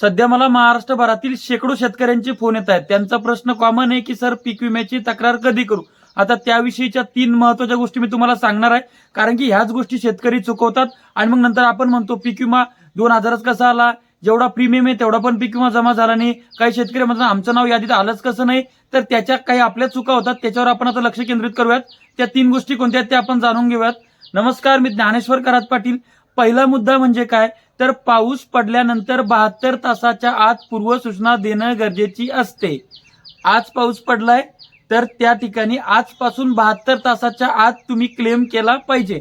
सध्या मला महाराष्ट्रभरातील शेकडो शेतकऱ्यांचे फोन येत आहेत. त्यांचा प्रश्न कॉमन आहे की सर पीक विम्याची तक्रार कधी करू? आता त्याविषयीच्या तीन महत्त्वाच्या गोष्टी मी तुम्हाला सांगणार आहे. कारण की ह्याच गोष्टी शेतकरी चुकवतात आणि मग नंतर आपण म्हणतो पीक विमा दोन हजारच कसा आला? जेवढा प्रीमियम आहे तेवढा पण पीक विमा जमा झाला नाही. काही शेतकरी म्हणतात आमचं नाव यादीत आलंच कसं नाही? तर त्याच्या काही आपल्या चुका होतात त्याच्यावर आपण आता लक्ष केंद्रित करूयात. त्या तीन गोष्टी कोणत्या आहेत त्या आपण जाणून घेऊयात. नमस्कार मी ज्ञानेश्वर करात पाटील. पहिला मुद्दा म्हणजे काय? तर पाऊस पडल्यानंतर बहात्तर तासाच्या आत पूर्वसूचना देणं गरजेची असते. आज पाऊस पडलाय तर त्या ठिकाणी आजपासून बहात्तर तासाच्या आत तुम्ही क्लेम केला पाहिजे.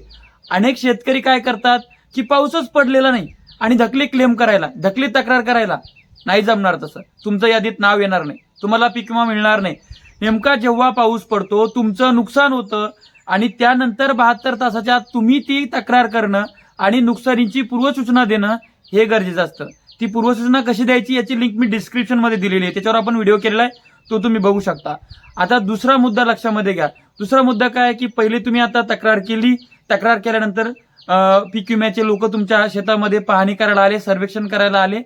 अनेक शेतकरी काय करतात की पाऊसच पडलेला नाही आणि धकले क्लेम करायला धकली तक्रार करायला. नाही जमणार तसं. तुमचं यादीत नाव येणार नाही. तुम्हाला पीक विमा मिळणार नाही. नेमका जेव्हा पाऊस पडतो तुमचं नुकसान होतं आणि त्यानंतर बहात्तर तासाच्या आत तुम्ही ती तक्रार करणं आणि नुकसानीची पूर्वसूचना देणं हे गरजेचं असतं. ती पूर्वसूचना कशी द्यायची याची लिंक मी डिस्क्रिप्शनमध्ये दिलेली आहे. त्याच्यावर आपण व्हिडिओ केलेला आहे. तो तुम्ही बघू शकता. आता दुसरा मुद्दा लक्षामध्ये घ्या. दुसरा मुद्दा काय आहे की पहिले तुम्ही आता तक्रार केली. तक्रार केल्यानंतर पीक विम्याचे लोक तुमच्या शेतामध्ये पाहणी करायला आले सर्वेक्षण करायला आले.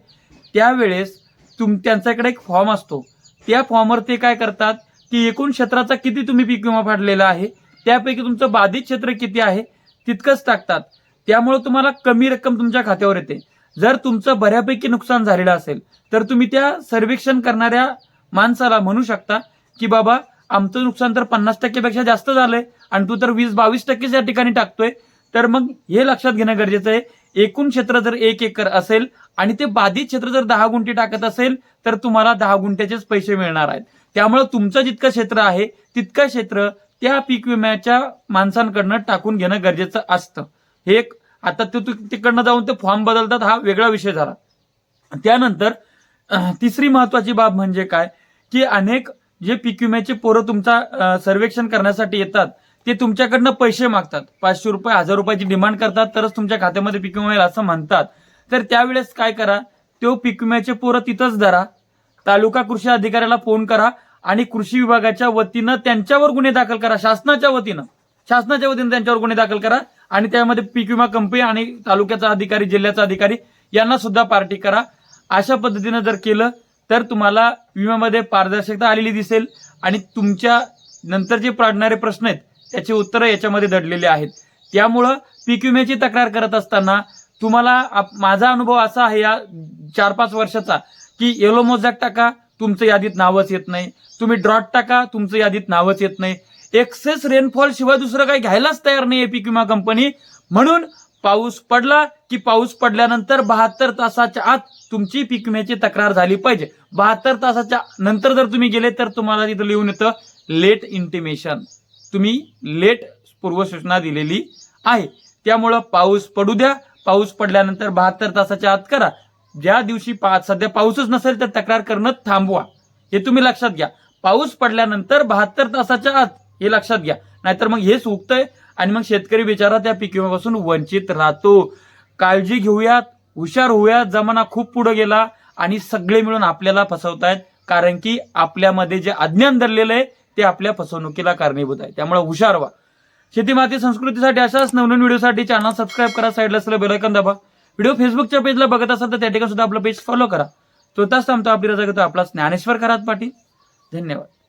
त्यावेळेस तुम त्यांच्याकडे एक फॉर्म असतो. त्या फॉर्मवर ते काय करतात की एकूण क्षेत्राचा किती तुम्ही पीक विमा फाडलेला आहे त्यापैकी तुमचं बाधित क्षेत्र किती आहे तितकंच टाकतात. त्यामुळे तुम्हाला कमी रक्कम तुमच्या खात्यावर येते. जर तुमचं बऱ्यापैकी नुकसान झालेलं असेल तर तुम्ही त्या सर्वेक्षण करणाऱ्या माणसाला म्हणू शकता की बाबा आमचं नुकसान तर पन्नास टक्केपेक्षा जास्त झालंय आणि तू तर वीस बावीस टक्केच या ठिकाणी टाकतोय. तर मग हे लक्षात घेणं गरजेचं आहे. एकूण क्षेत्र जर एक एकर असेल आणि ते बाधित क्षेत्र जर दहा गुंठे टाकत असेल तर तुम्हाला दहा गुंठ्याचेच पैसे मिळणार आहेत. त्यामुळे तुमचं जितकं क्षेत्र आहे तितकं क्षेत्र त्या पीक विम्याच्या माणसांकडनं टाकून घेणं गरजेचं असतं. हे एक आता ते तिकडनं जाऊन ते फॉर्म बदलतात हा वेगळा विषय झाला. त्यानंतर तिसरी महत्वाची बाब म्हणजे काय? की अनेक जे पीक विम्याचे पोरं तुमचा सर्वेक्षण करण्यासाठी येतात ते तुमच्याकडनं पैसे मागतात. पाचशे रुपये हजार रुपयाची डिमांड करतात तरच तुमच्या खात्यामध्ये पीक विमा येईल असं म्हणतात. तर त्यावेळेस काय करा? तो पीक विम्याचे पोरं तिथंच धरा. तालुका कृषी अधिकाऱ्याला फोन करा आणि कृषी विभागाच्या वतीनं त्यांच्यावर गुन्हे दाखल करा. शासनाच्या वतीनं. शासनाच्या वतीनं त्यांच्यावर गुन्हे दाखल करा. आणि त्यामध्ये पीक विमा कंपनी आणि तालुक्याचा अधिकारी जिल्ह्याचा अधिकारी यांना सुद्धा पार्टी करा. अशा पद्धतीनं जर केलं तर तुम्हाला विम्यामध्ये पारदर्शकता आलेली दिसेल आणि तुमच्या नंतर जे पडणारे प्रश्न आहेत त्याची उत्तरं याच्यामध्ये दडलेले आहेत. त्यामुळं पीक विम्याची तक्रार करत असताना तुम्हाला माझा अनुभव असा आहे या चार पाच वर्षाचा की येलो मोजॅक टाका तुमचं यादीत नावच येत नाही. तुम्ही ड्रॉट टाका तुमचं यादीत नावच येत नाही. एक्सेस रेनफॉल शिवाय दुसरं काही घ्यायलाच तयार नाही पीक विमा कंपनी म्हणून पाऊस पडला की पाऊस पडल्यानंतर बहात्तर तासाच्या आत तुमची पीक विम्याची तक्रार झाली पाहिजे. बहात्तर तासाच्या नंतर जर तुम्ही गेले तर तुम्हाला तिथं लिहून येतं लेट इंटिमेशन तुम्ही लेट पूर्वसूचना दिलेली आहे. त्यामुळं पाऊस पडू द्या. पाऊस पडल्यानंतर बहात्तर तासाच्या आत करा. ज्या दिवशी पा सध्या पाऊसच नसेल तर तक्रार करणं थांबवा. हे तुम्ही लक्षात घ्या. पाऊस पडल्यानंतर बहात्तर तासाच्या आत हे लक्षात घ्या. नाहीतर मग हे चुकतंय आणि मग शेतकरी बिचारा त्या पीक विम्यापासून वंचित राहतो. काळजी घेऊयात हुशार होऊयात जमाना खूप पुढे गेला आणि सगळे मिळून आपल्याला फसवतायत. कारण की आपल्यामध्ये जे अज्ञान धरलेलं आहे ते आपल्या फसवणुकीला कारणीभूत आहे. त्यामुळे हुशार व्हा. शेती माती संस्कृतीसाठी अशाच नवनवीन व्हिडिओसाठी चॅनल सबस्क्राईब करा साईडला असलेलं बेलायकन दाबा. व्हिडिओ फेसबुकच्या पेजला बघत असाल तर त्या ठिकाणी सुद्धा आपलं पेज फॉलो करा. स्वतःच थांबतो आपली रजा घेतो आपला ज्ञानेश्वर करात पाटील. धन्यवाद.